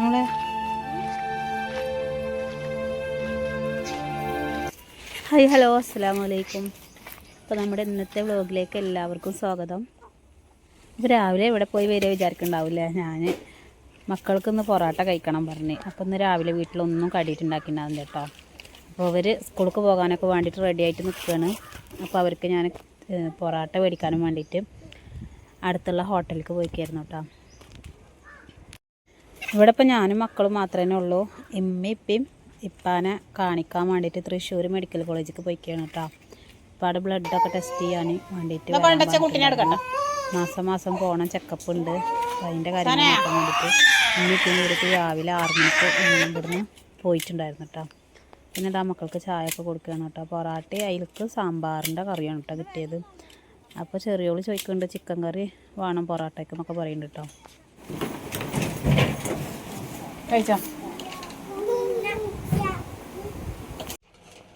നമ്മളെ hi hello അസ്സാം വലൈക്കും അപ്പോൾ നമ്മുടെ ഇന്നത്തെ വ്ലോഗിലേക്ക് എല്ലാവർക്കും സ്വാഗതം. ഇപ്പോൾ രാവിലെ ഇവിടെ പോയി വരെ വിചാരിക്കണ്ടാവില്ലേ? ഞാൻ മക്കൾക്കൊന്ന് പൊറോട്ട കഴിക്കണം പറഞ്ഞ്. അപ്പോൾ ഇന്ന് രാവിലെ വീട്ടിലൊന്നും കടിയിട്ടുണ്ടാക്കിയിട്ടുണ്ടാവും കേട്ടോ അപ്പോൾ അവർ സ്കൂൾക്ക് പോകാനൊക്കെ വേണ്ടിയിട്ട് റെഡി ആയിട്ട് നിൽക്കുകയാണ് അപ്പോൾ അവർക്ക് ഞാൻ പൊറോട്ട മേടിക്കാനും വേണ്ടിയിട്ട് അടുത്തുള്ള ഹോട്ടലിലേക്ക് പോയിക്കായിരുന്നു കേട്ടോ ഇവിടെ ഇപ്പം ഞാനും മക്കളും മാത്രമേ ഉള്ളൂ. ഇമ്മ ഇപ്പയും ഇപ്പാനെ കാണിക്കാൻ വേണ്ടിയിട്ട് തൃശ്ശൂർ മെഡിക്കൽ കോളേജിലേക്ക് പോയിക്കാണ് കേട്ടോ ഇപ്പം അവിടെ ബ്ലഡൊക്കെ ടെസ്റ്റ് ചെയ്യാൻ വേണ്ടിയിട്ട്. മാസം മാസം പോകണം ചെക്കപ്പ് ഉണ്ട്. അതിന്റെ കാര്യം നോക്കാൻ വേണ്ടിയിട്ട് ഇമ്മ ഇപ്പം ഇവിടുത്തെ രാവിലെ ആറ് മണിക്ക് ഇവിടുന്ന് പോയിട്ടുണ്ടായിരുന്നു കേട്ടോ പിന്നെ ഇതാ മക്കൾക്ക് ചായ ഒക്കെ കൊടുക്കുകയാണ് കേട്ടോ പൊറാട്ടി അതിലേക്ക് സാമ്പാറിന്റെ കറിയാണ് കേട്ടോ കിട്ടിയത്. അപ്പോൾ ചെറിയോൾ ചോദിക്കുന്നുണ്ട് ചിക്കൻ കറി വേണം പൊറാട്ടയ്ക്ക് എന്നൊക്കെ പറയുന്നുണ്ട് കേട്ടോ കഴിച്ചോ?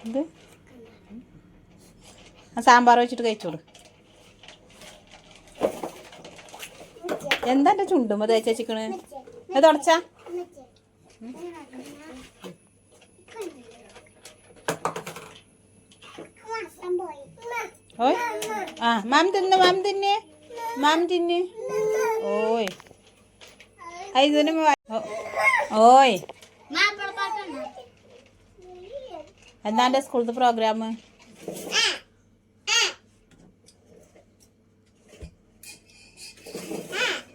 ഇത് സാമ്പാർ വെച്ചിട്ട് കഴിച്ചോളൂ. എന്താ എന്റെ ചുണ്ടുമ്പോൾ തേച്ച ചിക്കണ് അത് തുടച്ച. ഓയ്. ആ മാം തിന്ന് മാം തിന്നെ. മാം തിന്നെ. ഓയ്. ഇതിന് ഓയ്. എന്താ എന്റെ സ്കൂളത്തെ പ്രോഗ്രാം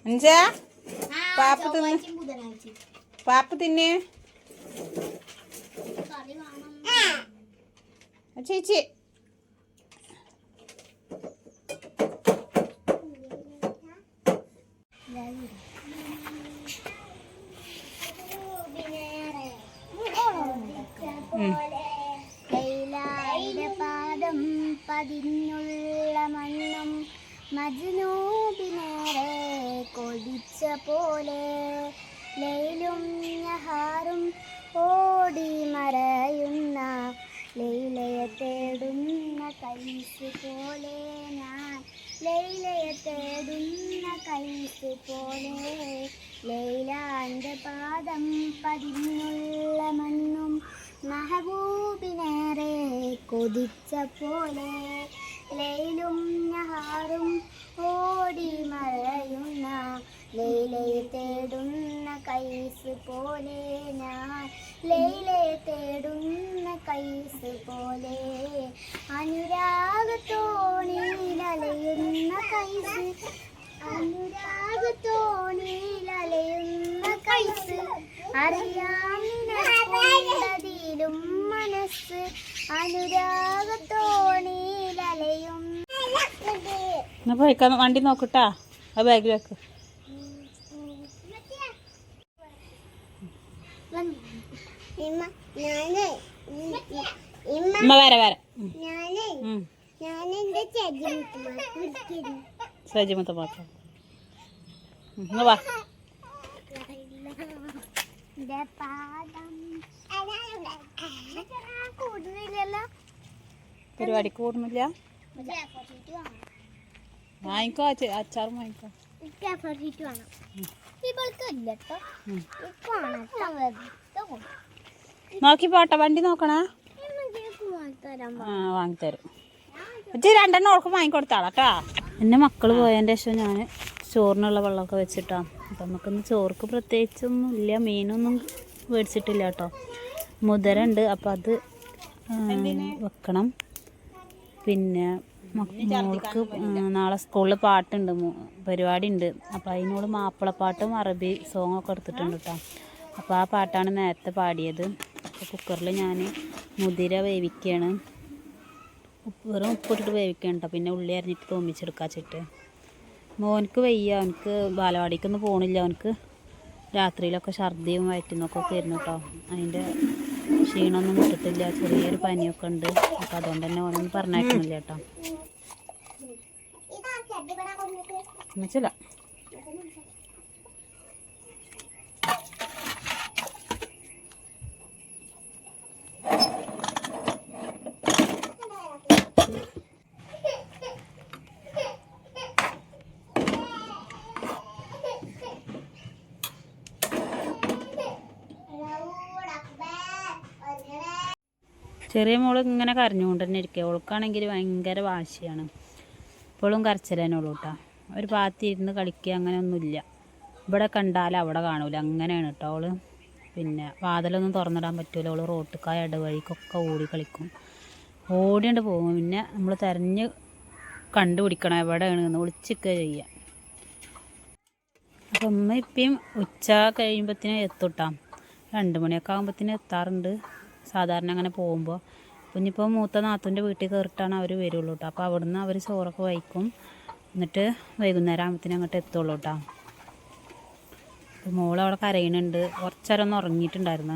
അഞ്ചാ? പാപ്പ തിന്ന്. പാപ്പ തിന്നെ. ചേച്ചി. മജ്നൂബിനേറെ കൊതിച്ച പോലെ ലൈലും ഞഹാറും ഓടി മറയുന്ന ലൈലയെ തേടുന്ന കൈസ് പോലെ ഞാൻ. ലൈലയെ തേടുന്ന കൈസ് പോലെ ലൈലാന്റെ പാദം പതിഞ്ഞുള്ള മണ്ണും മഹബൂബിനേറെ കൊതിച്ച പോലെ ലൈലും നഹാറും ഓടി മറയുന്ന ലൈലയെ തേടുന്ന കൈസ് പോലെ ഞാൻ. ലൈലയെ തേടുന്ന കൈസ് പോലെ അനുരാഗത്തോണിയിലലയുന്ന കൈസ് അനുരാഗത്തോണിയിലലയുന്ന കൈസ് അറിയാം നിനക്കുള്ളതിലും മനസ്സ് അനുരാഗത്തോണിയിലലയും. എന്നാ പോയിക്കാൻ വണ്ടി നോക്കട്ടാ. ആ ബാഗിൽ വെക്ക് ഇമ്മ വരെ വരെ. സജിമത്തെ ഇങ്ങ് വാ. എന്റെ പാദം. കൂടുന്നില്ലല്ലോ പരിപാടി കൂടുന്നില്ല. വാങ്ങിക്കോ അച്ച- അച്ചാറും വാങ്ങിക്കോ. കേട്ടോ. നോക്കി പോട്ടെ വണ്ടി നോക്കണേ. ആ വാങ്ങിത്തരും. ഇജ്ജ് രണ്ടെണ്ണം ഓൾക്ക് വാങ്ങിക്കൊടുത്താളാ എന്റെ മക്കൾ പോയതിന്റെ ശേഷം ഞാൻ ചോറിനുള്ള വെള്ളമൊക്കെ വെച്ചിട്ടാണ് അപ്പം നമുക്കിന്ന് ചോർക്ക് പ്രത്യേകിച്ചൊന്നും ഇല്ല. മീനൊന്നും മേടിച്ചിട്ടില്ല കേട്ടോ. മുതരുണ്ട്. അപ്പം അത് വെക്കണം. പിന്നെ മോൾക്ക് നാളെ സ്കൂളിൽ പാട്ടുണ്ട്. പരിപാടി ഉണ്ട് അപ്പോൾ അതിനോട് മാപ്പിളപ്പാട്ടും അറബി സോങ്ങൊക്കെ എടുത്തിട്ടുണ്ട് കേട്ടോ. അപ്പോൾ ആ പാട്ടാണ് നേരത്തെ പാടിയത്. അപ്പോൾ കുക്കറിൽ ഞാൻ മുതിര വേവിക്കുകയാണ് വെറും ഉപ്പിട്ടിട്ട് വേവിക്കണം കേട്ടോ പിന്നെ ഉള്ളി അരിഞ്ഞിട്ട് തോമിച്ചെടുക്കാച്ചിട്ട്. മോനക്ക് വയ്യ അവനക്ക് ബാലവാടിക്കൊന്നും പോണില്ല. അവനക്ക് രാത്രിയിലൊക്കെ ഛർദിയും വയറ്റുന്നൊക്കെ ഒക്കെ ആയിരുന്നു കേട്ടോ അതിന്റെ ക്ഷീണമൊന്നും വിട്ടിട്ടില്ല ചെറിയൊരു പനിയൊക്കെ ഉണ്ട്. അപ്പം അതുകൊണ്ട് തന്നെ ഓനൊന്നും പറഞ്ഞയക്കുന്നില്ല കേട്ടോ ഇതാ ചെറിയ മോൾ ഇങ്ങനെ കരഞ്ഞുകൊണ്ട് തന്നെ ഇരിക്കുക. ഓൾക്കാണെങ്കിൽ ഭയങ്കര വാശിയാണ്. ഇപ്പോഴും കരച്ചിലേനുള്ളൂ കേട്ടോ ഒരു ഭാഗത്ത് ഇരുന്ന് കളിക്കുക അങ്ങനെയൊന്നുമില്ല. ഇവിടെ കണ്ടാൽ അവിടെ കാണൂല. അങ്ങനെയാണ് കേട്ടോ അവൾ പിന്നെ വാതിലൊന്നും തുറന്നിടാൻ പറ്റൂല. അവൾ റോട്ടുക്കായ ഇടവഴിക്കൊക്കെ ഓടി കളിക്കും. ഓടിയുണ്ട് പോകും. പിന്നെ നമ്മൾ തിരഞ്ഞ് കണ്ടുപിടിക്കണം എവിടെയാണ് എന്ന് വിളിച്ചിക്കുക ചെയ്യുക അപ്പം ഉമ്മ ഇപ്പം ഉച്ച കഴിയുമ്പത്തിന് എത്തൂട്ടാം രണ്ട് മണിയൊക്കെ ആകുമ്പത്തിന് എത്താറുണ്ട്. സാധാരണ അങ്ങനെ പോകുമ്പോൾ കുഞ്ഞിപ്പോൾ മൂത്ത നാത്തൂന്റെ വീട്ടിൽ കയറിയിട്ടാണ് അവർ വരുള്ളൂ കേട്ടോ അപ്പോൾ അവിടുന്ന് അവർ ചോറൊക്കെ വഹിക്കും എന്നിട്ട് വൈകുന്നേരം ആകുമ്പത്തിന് അങ്ങോട്ട് എത്തുള്ളൂ കേട്ടോ മോൾ അവിടെ കരയുന്നുണ്ട് കുറച്ചേരം ഒന്ന് ഉറങ്ങിയിട്ടുണ്ടായിരുന്നു?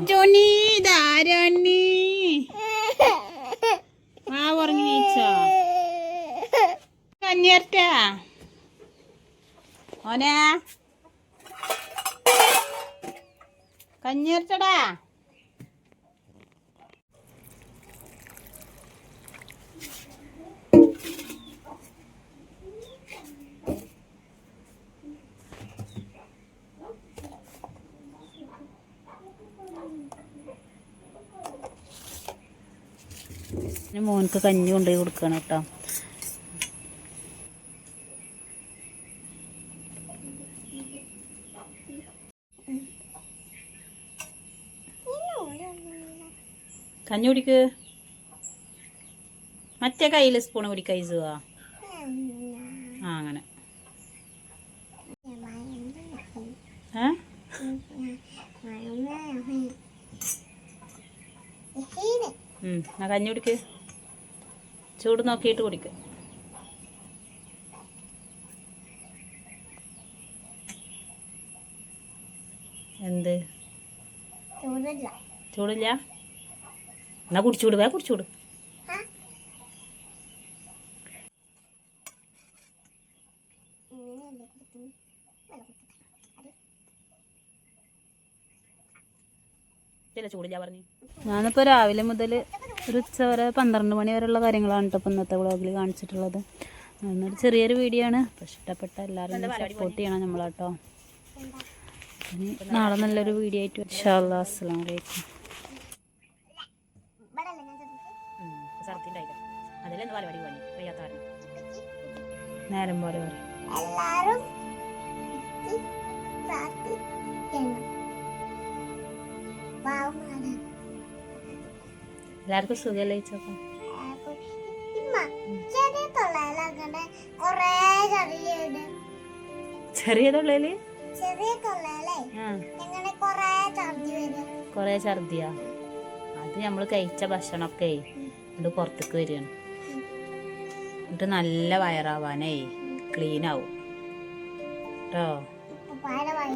ആ ഉറങ്ങി നീച്ചോ? കഞ്ഞേർട്ടാ ഓനെ കഞ്ഞേർച്ചടാ ഇനി മോനക്ക് കഞ്ഞി കൊണ്ടുപോയി കൊടുക്കണം കേട്ടോ. കഞ്ഞി കുടിക്ക്. മറ്റേ കയ്യിൽ സ്പൂൺ കുടിക്ക ഇസുവാ ആ അങ്ങനെ. ഉം, എന്നാ കഞ്ഞി കുടിക്ക്. ചൂട് നോക്കിയിട്ട് കുടിക്കും. എന്ത്? ചൂടില്ല. ചൂടില്ല? എന്നാ കുടിച്ചൂട് വേ കുടിച്ചൂട്. ചില ചൂടില്ല പറഞ്ഞു. ഞാനിപ്പോൾ രാവിലെ മുതൽ ഒരു ഉച്ച വരെ പന്ത്രണ്ട് മണി വരെയുള്ള കാര്യങ്ങളാണ് കേട്ടോ ഇപ്പോൾ ഇന്നത്തെ വ്ളോഗിൽ കാണിച്ചിട്ടുള്ളത്. എന്നൊരു ചെറിയൊരു വീഡിയോ ആണ്. അപ്പോൾ ഇഷ്ടപ്പെട്ട എല്ലാവരും സപ്പോർട്ട് ചെയ്യണം നമ്മളാട്ടോ. ഇനി നാളെ നല്ലൊരു വീഡിയോ ആയിട്ട് ഇൻഷാ അസ്സാം വലൈക്കും നേരം പോലെ പറയും. എല്ലാവർക്കും സുഖമല്ലേ ചോക്കാം ചെറിയ തൊള്ളേൽ കൊറേ ഛർദിയാ? അത് നമ്മൾ കഴിച്ച ഭക്ഷണമൊക്കെ ഇത് പുറത്തേക്ക് വരികയാണ് എന്നിട്ട് നല്ല വയറാവാനേ ക്ലീൻ ആവും. കേട്ടോ